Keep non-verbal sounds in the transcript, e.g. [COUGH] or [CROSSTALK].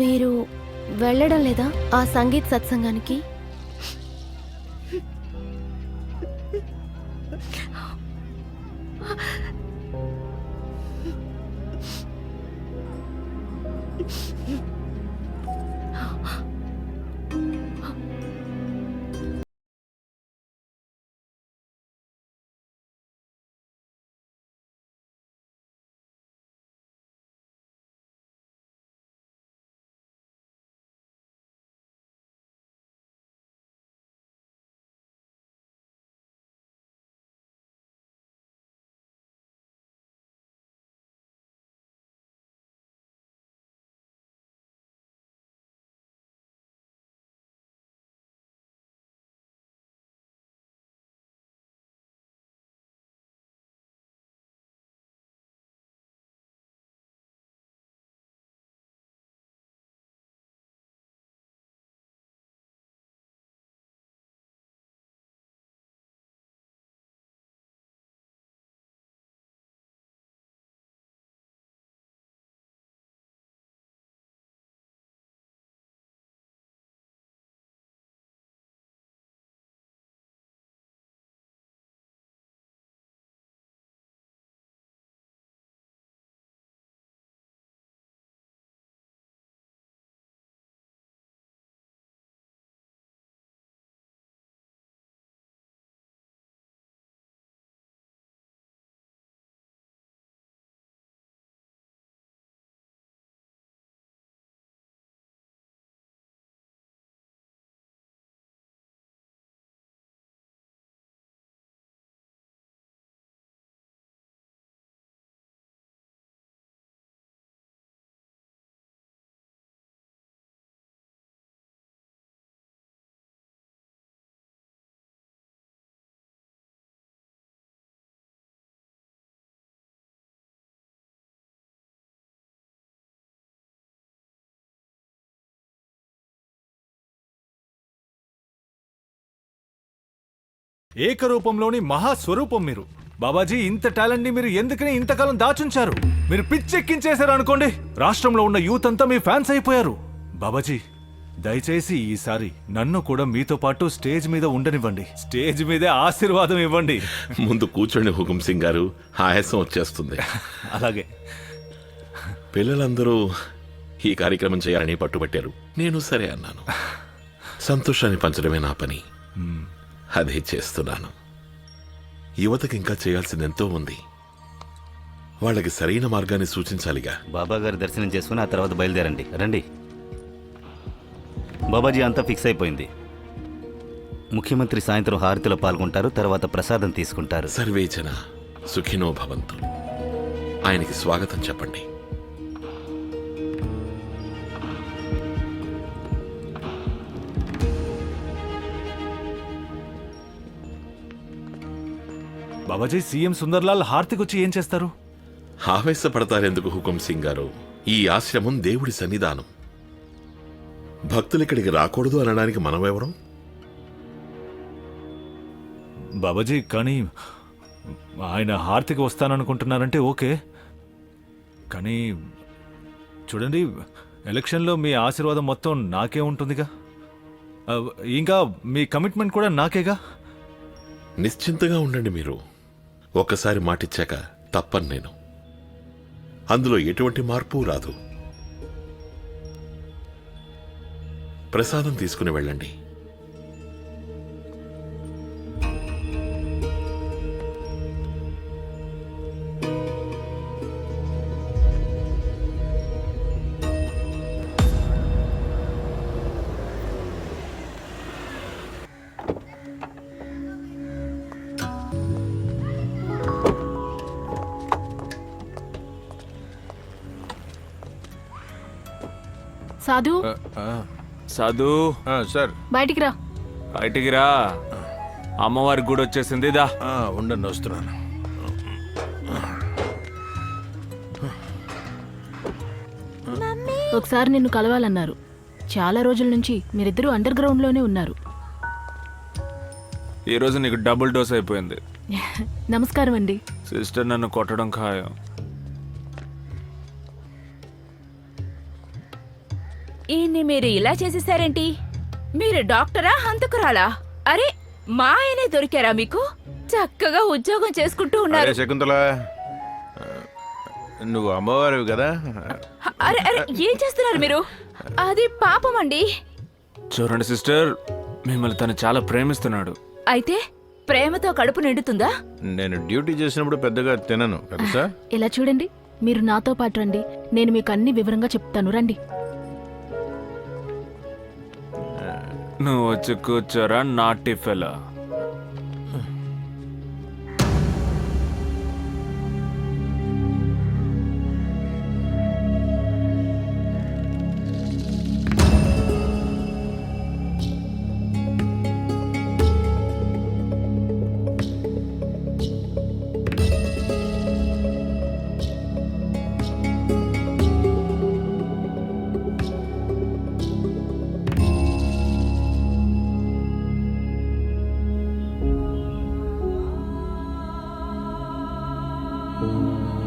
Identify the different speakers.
Speaker 1: మీరు వెళ్ళడం లేదా ఆ సంగీత్ సత్సంగానికి?
Speaker 2: ఏకరూపంలోని మహాస్వరూపం మీరు. బాబాజీ ఇంత టాలెంట్ని మీరు ఎందుకని ఇంతకాలం దాచుంచారు? మీరు పిచ్చెక్కించేశారు అనుకోండి. రాష్ట్రంలో ఉన్న యూత్ అంతా మీ ఫ్యాన్స్ అయిపోయారు. బాబాజీ దయచేసి ఈసారి నన్ను కూడా మీతో పాటు స్టేజ్ మీద ఉండనివ్వండి. స్టేజ్ మీదే ఆశీర్వాదం ఇవ్వండి.
Speaker 3: ముందు కూర్చోండి హుకుం సింగ్ గారు. ఆయాసం వచ్చేస్తుంది.
Speaker 2: అలాగే.
Speaker 3: పిల్లలందరూ ఈ కార్యక్రమం చేయాలని పట్టుబట్టారు. నేను సరే అన్నాను. సంతోషాన్ని పంచడమే నా పని. అదే చేస్తున్నాను. యువతకి ఇంకా చేయాల్సింది ఎంతో ఉంది. వాళ్ళకి సరైన మార్గాన్ని సూచించాలిగా.
Speaker 4: బాబా గారి దర్శనం చేసుకుని ఆ తర్వాత బయలుదేరండి. రండి. బాబాజీ అంతా ఫిక్స్ అయిపోయింది. ముఖ్యమంత్రి సాయంత్రం హారతిలో పాల్గొంటారు తర్వాత ప్రసాదం తీసుకుంటారు.
Speaker 3: సర్వేచన సుఖినో భవంతు. ఆయనకి స్వాగతం చెప్పండి.
Speaker 2: బాబాజీ సీఎం సుందర్లాల్ హార్తిక్ వచ్చి ఏం చేస్తారు?
Speaker 3: ఆవేశపడతారెందుకు హుకుం సింగ్ గారు? ఈ ఆశ్రమం దేవుడి సన్నిధానం. భక్తులు ఇక్కడికి రాకూడదు అనడానికి మనమెవరం?
Speaker 2: బాబాజీ కానీ ఆయన హార్తికి వస్తాననుకుంటున్నారంటే ఓకే. కానీ చూడండి ఎలక్షన్లో మీ ఆశీర్వాదం మొత్తం నాకే ఉంటుందిగా. ఆ, ఇంకా మీ కమిట్మెంట్ కూడా నాకేగా?
Speaker 3: నిశ్చింతగా ఉండండి మీరు. ఒక్కసారి మాటిచ్చాక తప్పను నేను. అందులో ఎటువంటి మార్పు రాదు. ప్రసాదం తీసుకుని వెళ్ళండి.
Speaker 1: సాధు?
Speaker 5: సాధు?
Speaker 6: సార్.
Speaker 1: బయటికి రా.
Speaker 5: బయటికి రా. అమ్మవారి గుడి వచ్చేసింది దా.
Speaker 6: ఉండండి వస్తున్నాను.
Speaker 1: ఒకసారి నిన్ను కలవాలన్నారు. చాలా రోజుల నుంచి మీరిద్దరూ అండర్ గ్రౌండ్లోనే ఉన్నారు.
Speaker 5: ఈ రోజు నీకు డబుల్ డోస్ అయిపోయింది. [LAUGHS]
Speaker 1: నమస్కారం అండి
Speaker 5: సిస్టర్ నన్ను కొట్టడం ఖాయం.
Speaker 7: ఈయన్ని మీరు ఇలా చేసేసారేంటి మీరు డాక్టరా హంతకురాలా? అరే మా ఆయనే దొరికారా మీకు? చక్కగా ఉద్యోగం చేసుకుంటూ
Speaker 6: అరే
Speaker 7: ఉన్నారు
Speaker 6: శకుంతల ఆ, నువ్వు అమ్మవారివి కదా?
Speaker 7: అరే అరే ఏం చేస్తున్నారు మీరు? అది పాపం అండి.
Speaker 5: చూడండి సిస్టర్ మిమ్మల్ని తను చాలా ప్రేమిస్తున్నాడు.
Speaker 7: అయితే ప్రేమతో కడుపు నిండుతుందా?
Speaker 6: నేను డ్యూటీ చేసినప్పుడు పెద్దగా తినను కదా సార్?
Speaker 1: ఇలా చూడండి మీరు నాతో పాటు రండి. నేను మీకు అన్ని వివరంగా చెప్తాను రండి.
Speaker 5: నువ్వు వచ్చి కూర్చోరా నాటి ఫెలా. Amen.